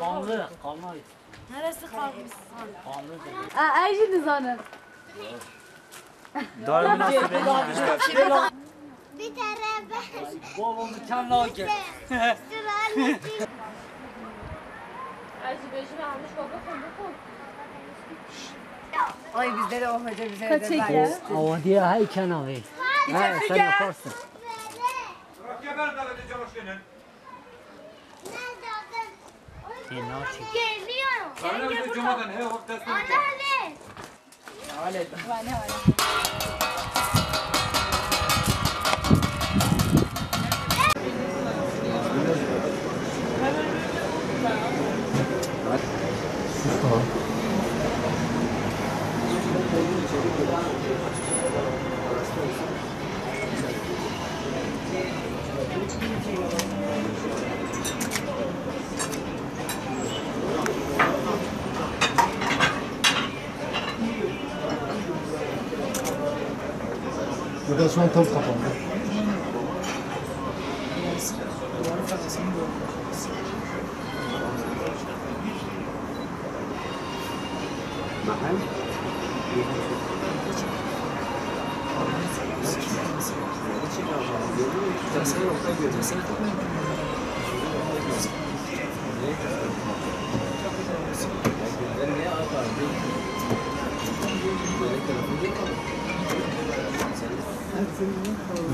Kanlı, kanlı. Neresi kalmış? Kanlı. Aa, Ayşiniz hanım. Darbe nasıl benim? Bir tane ben Babamı kendine o gel. sırayla Ay bizlere o hoca bize Kaç özel çekiyor? Ama diye hay kenarı. Ha sen yaparsın. Kenarçı. Sana bir cumadan he hafta sonu. Ana hadi. Hadi. Hadi hadi. Thank you. Burada şu an tam kapandı.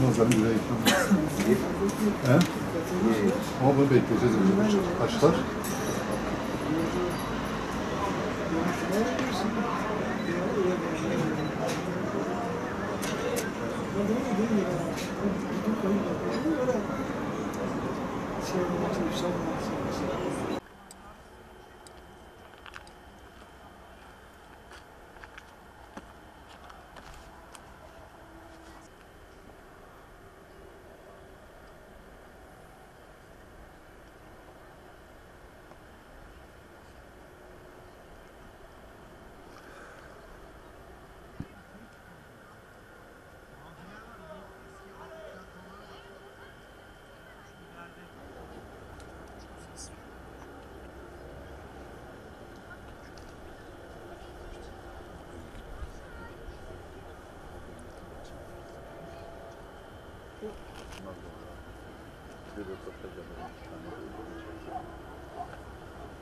Nazarın buraya gitmem. He? Ama bunu bekleyeceğiz.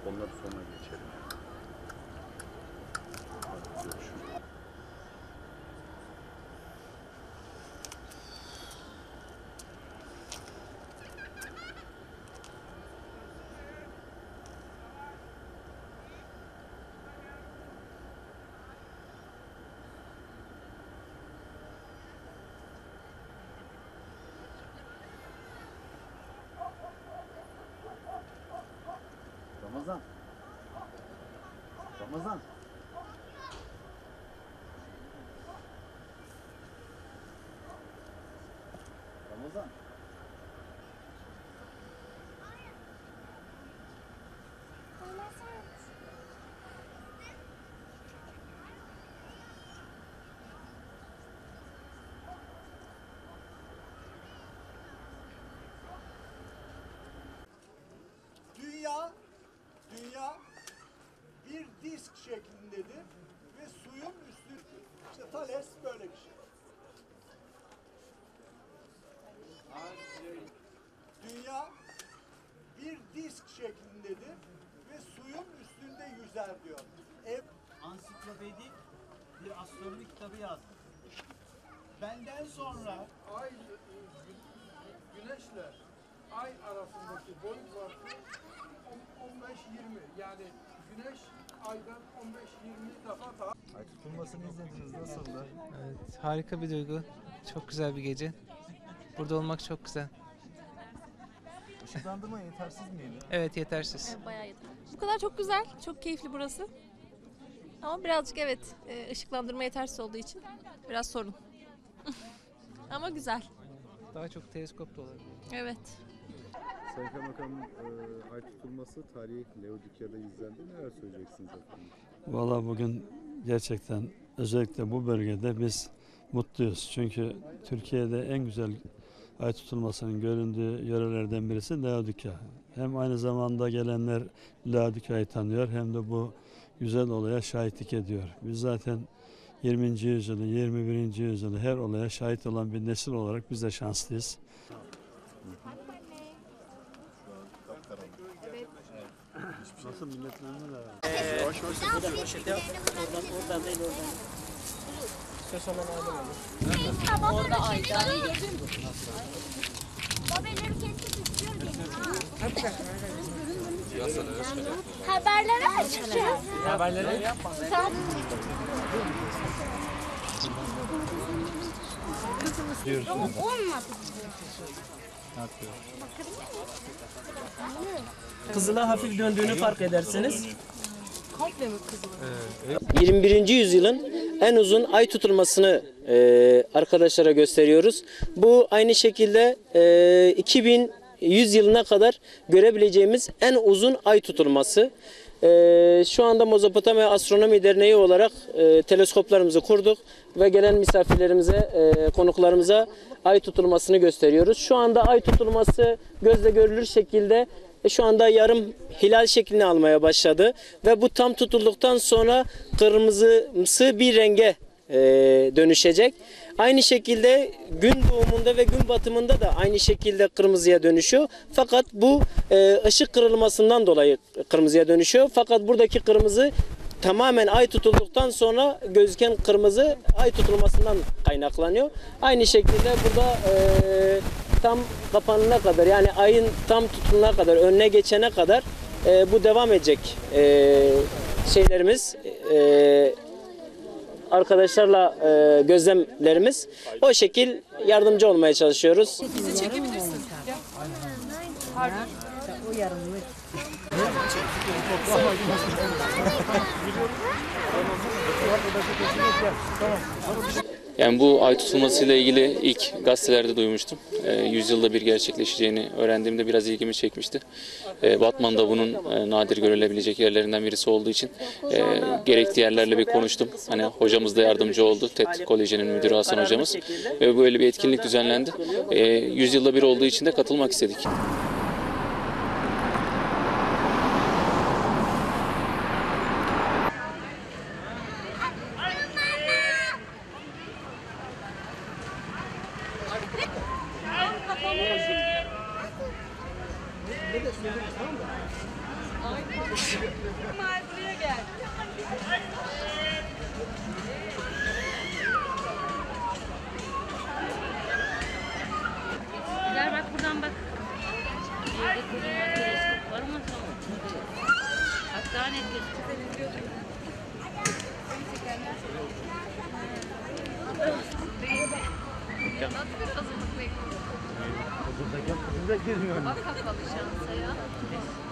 Onları sonra geçelim. Hadi görüşürüz. Ramazan. Ramazan. Ramazan. Dünya, dünya bir disk şeklindedir ve suyun üstüdür. İşte Thales böyle bir şey. Dünya bir disk şeklindedir ve suyun üstünde yüzer diyor. Ev ansiklopedik bir astronomi kitabı yazdım. Benden sonra ay güneşle ay arasındaki boyut farkı 15-20 yani güneş aydan 15-20 defa daha Ay tutulmasını izlediniz nasıldı? Evet, harika bir duygu. Çok güzel bir gece. Burada olmak çok güzel. Işıklandırma yetersiz miydi? Evet, yetersiz. Bayağı yeter. Bu kadar çok güzel, çok keyifli burası. Ama birazcık evet, e, ışıklandırma yetersiz olduğu için biraz sorun. Ama güzel. Daha çok teleskop da olabilir. Evet. Sayın Kaymakam, e, ay tutulması tarihi Laodikya'da izlendi. Neler söyleyeceksiniz efendim? Valla bugün gerçekten özellikle bu bölgede biz mutluyuz. Çünkü Türkiye'de en güzel ay tutulmasının göründüğü yörelerden birisi Laodikya. Hem aynı zamanda gelenler Ladüka'yı tanıyor hem de bu güzel olaya şahitlik ediyor. Biz zaten 20. yüzyılı, 21. yüzyılı her olaya şahit olan bir nesil olarak biz de şanslıyız. Nasıl millet memnun herhalde. Orada ayda. Babaları kesip istiyor beni. Haberleri açacağız. Haberleri yapma. Olmadı. Kızıla hafif döndüğünü fark edersiniz. 21. yüzyılın en uzun ay tutulmasını e, arkadaşlara gösteriyoruz. Bu aynı şekilde e, 2100 yılına kadar görebileceğimiz en uzun ay tutulması. E, şu anda Mezopotamya Astronomi Derneği olarak e, teleskoplarımızı kurduk ve gelen misafirlerimize, e, konuklarımıza ay tutulmasını gösteriyoruz. Şu anda ay tutulması gözle görülür şekilde e, şu anda yarım hilal şeklini almaya başladı ve bu tam tutulduktan sonra kırmızımsı bir renge e, dönüşecek. Aynı şekilde gün doğumunda ve gün batımında da aynı şekilde kırmızıya dönüşüyor. Fakat bu e, ışık kırılmasından dolayı kırmızıya dönüşüyor. Fakat buradaki kırmızı tamamen ay tutulduktan sonra gözüken kırmızı ay tutulmasından kaynaklanıyor. Aynı şekilde burada e, tam kapanana kadar yani ayın tam tutulana kadar önüne geçene kadar bu devam edecek şeylerimiz e, arkadaşlarla e, gözlemlerimiz o şekil yardımcı olmaya çalışıyoruz. Bizi çekebilirsin. Yani bu ay tutulmasıyla ilgili ilk gazetelerde duymuştum. E, yüzyılda bir gerçekleşeceğini öğrendiğimde biraz ilgimi çekmişti. E, Batman'da bunun e, nadir görülebilecek yerlerinden birisi olduğu için e, gerekli yerlerle bir konuştum. Hani hocamız da yardımcı oldu. TED Koleji'nin müdürü Hasan hocamız. Ve böyle bir etkinlik düzenlendi. E, yüzyılda bir olduğu için de katılmak istedik. daha net gözüküyor. Nasıl bir hazırlıklıyım? Hazırlık yok, hazırlık girmiyor. Bak kapalı şansa ya. Güzel.